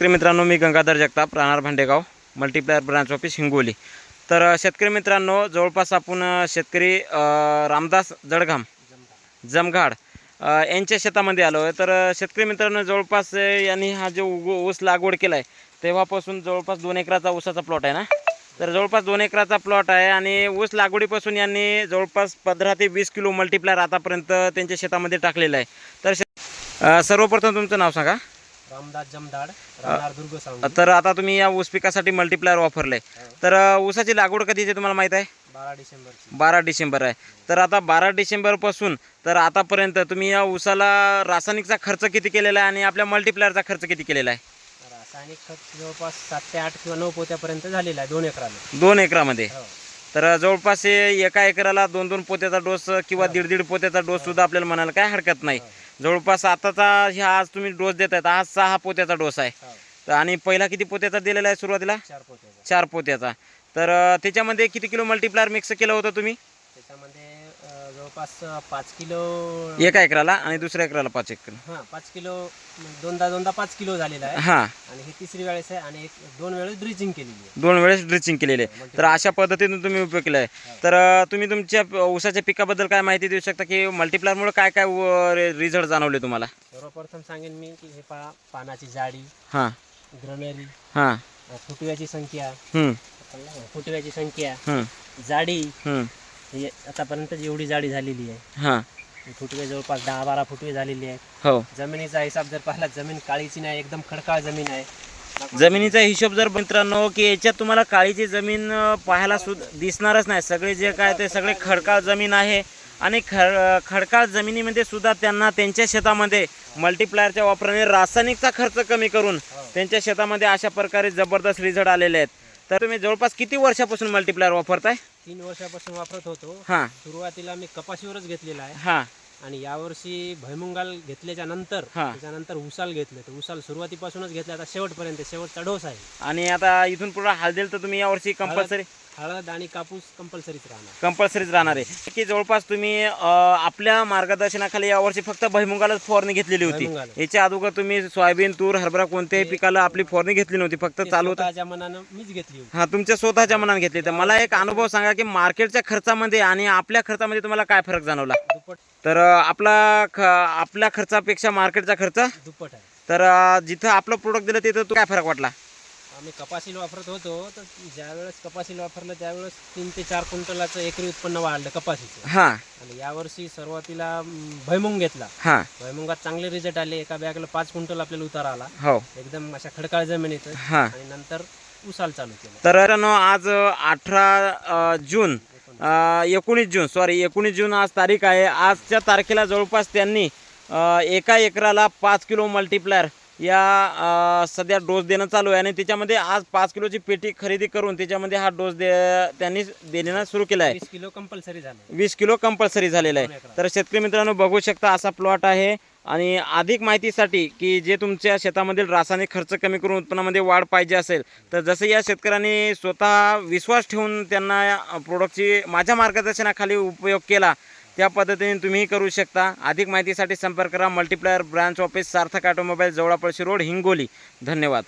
शेतकरी मित्रांनो मी गंगाधर जगताप राहणार Bhandegaon multiplier branch office Hingoli. तर शेतकरी मित्रांनो जवळपास आपण शेतकरी रामदास जडघाम जमघाड यांच्या शेतामध्ये आलो आहे. तर शेतकरी मित्रांनो जवळपास यांनी हा जो ऊस लागवड केला आहे तेव्हापासून जवळपास दोन एकराचा ऊसाचा प्लॉट आहे ना? तर जवळपास दोन एकराचा प्लॉट आहे आणि ऊस लागवडीपासून यांनी जवळपास पंधरा ते वीस किलो मल्टीप्लायर आतापर्यंत त्यांच्या शेतामध्ये टाकलेलं आहे. तर शे सर्वप्रथम तुमचं नाव सांगा. रामदास जमदाड राहणार दुर्ग सांगली. तर आता तुम्ही या ऊस पिकासाठी मल्टीप्लायर वापरले तर अ, ऊसाची लागवड कधीची तुम्हाला माहीत आहे? बारा डिसेंबरची. बारा डिसेंबर आहे. तर आता बारा डिसेंबरपासून तर आतापर्यंत तुम्ही या ऊसाला रासायनिकचा खर्च किती केलेला आहे आणि आपल्या मल्टीप्लायरचा खर्च किती केलेला आहे? रासायनिक खत जवळपास सात ते आठ किंवा नऊ पोत्यापर्यंत झालेला आहे दोन एकराला दोन एकरामध्ये. हो. तर जवळपास हे एका एकराला दोन दोन पोत्याचा डोस किंवा दीड दीड पोत्याचा डोस सुद्धा आपल्याला म्हणायला काय हरकत नाही. जवळपास आताचा ह्या आज तुम्ही डोस देत आहेत आज सहा पोत्याचा डोस आहे. तर आणि पहिला किती पोत्याचा दिलेला आहे सुरुवातीला? चार पोत्याचा. तर त्याच्यामध्ये किती किलो मल्टीप्लायर मिक्स केलं होतं तुम्ही? त्याच्यामध्ये जवळपास पाच किलो एका एकराला आणि दुसऱ्या एकराला पाच एक किलो हां पाच किलो म्हणजे दोनदा दोनदा पाच किलो झालेला आहे. हां. आणि ही तिसरी वेळेस आहे आणि एक दोन वेळेस ड्रिचिंग केलेली आहे. दोन वेळेस ड्रिचिंग केलेले आहे. तर अशा पद्धतीने तुम्ही उपयोग केला आहे तर अ, तुम्ही तुमच्या ऊसाच्या पिकाबद्दल काय माहिती देऊ शकता की मल्टीप्लायरमुळे काय काय रिझल्ट जाणवले तुम्हाला? सर्वप्रथम सांगेन मी की हे पहा पानाची जाडी हां. ग्रनरी हां. फुटव्याची संख्या हं, फुटव्याची संख्या हं, जाडी हं, ही आतापर्यंत एवढी जाडी झालेली आहे. हां. फुटवे जवळपास दहा बारा फुटवे झालेली आहेत. हो. जमिनीचा हिसाब जर पाहिला जमीन काळीची नाही एकदम खडकाळ जमीन आहे. जमिनीचा हिशोब जर मित्रांनो की याच्यात तुम्हाला काळीची जमीन अ, पाहायला सुद्धा दिसणारच नाही. सगळे जे काय ते सगळे खडकाळ जमीन आहे. आणि खड खडकाळ जमिनीमध्ये सुद्धा त्यांना त्यांच्या शेतामध्ये मल्टीप्लायरच्या वापराने रासायनिकचा खर्च कमी करून त्यांच्या शेतामध्ये अशा प्रकारे जबरदस्त रिझल्ट आलेले आहेत. तर तुम्ही जवळपास किती वर्षापासून मल्टीप्लायर वापरताय? तीन वर्षापासून वापरत होतो. हां. सुरुवातीला मी कपाशीवरच घेतलेला आहे. हां. आणि यावर्षी भैमुंगाल घेतल्याच्या नंतर हा. त्याच्यानंतर उसाल घेतलं. तर उसाल सुरुवातीपासूनच घेतलं. आता शेवटपर्यंत शेवटचा डोस आहे. आणि आता इथून पुढे हळदेल तर तुम्ही यावर्षी कंपल्सरी हळद आणि कापूस कंपल्सरीच राहणार. कंपल्सरीच राहणार आहे. की जवळपास तुम्ही अं, आपल्या मार्गदर्शनाखाली यावर्षी फक्त भैमुगालाच फवारणी घेतलेली होती. भुईमुगाला. याच्या अगोदर तुम्ही सोयाबीन तूर हरभरा कोणत्याही पिकाला आपली फवारणी घेतली नव्हती. फक्त ते चालू होतं. स्वतःच्या मनानं मीच घेतली होती. हा तुमच्या स्वतःच्या मनाने घेतली. तर मला एक अनुभव सांगा की मार्केटच्या खर्चामध्ये आणि आपल्या खर्चामध्ये तुम्हाला काय फरक जाणवला? दुप्पट. तर अं, आपला ख आपल्या खर्चापेक्षा मार्केटचा खर्च? दुप्पट आहे. तर अं, जिथं आपलं प्रोडक्ट दिलं तिथं तो काय फरक वाटला? आम्ही कपाशील वापरत होतो तर ज्यावेळेस कपाशील वापरलं त्यावेळेस तीन ते चार क्विंटलाचं एकरी उत्पन्न वाढलं कपाशीचं. हां. आणि यावर्षी सुरुवातीला अं, भुईमुंग घेतला. हां. भुईमुंगात चांगले रिझल्ट आले एका बॅगला पाच क्विंटल आपल्याला उतारा आला. हो. एकदम अशा खडकाळ जमिनीत हां. आणि नंतर उसाल चालू केलं. तर मित्रांनो, आज अठरा जून अ, एकोणीस जून सॉरी एकोणीस जून आज तारीख आहे. आजच्या तारखेला जवळपास त्यांनी अ, एका एकराला पाच किलो मल्टीप्लायर या सध्या डोस देणं चालू आहे आणि त्याच्यामध्ये आज पाच किलोची पेटी खरेदी करून त्याच्यामध्ये हा डोस दे त्यांनी देणं सुरू केला आहे. वीस किलो कंपल्सरी झालं वीस किलो कंपल्सरी झालेला आहे. तर शेतकरी मित्रांनो बघू शकता असा प्लॉट आहे आणि अधिक माहितीसाठी की जे तुमच्या शेतामधील रासायनिक खर्च कमी करून उत्पन्नामध्ये वाढ पाहिजे असेल तर जसं या शेतकऱ्यांनी स्वतः विश्वास ठेवून त्यांना या प्रोडक्टची माझ्या मार्गदर्शनाखाली उपयोग केला त्या पद्धतीने तुम्हीही करू शकता. अधिक माहितीसाठी संपर्क करा. Multiplier branch office Sarthak automobile Jawalapalshi road Hingoli. धन्यवाद.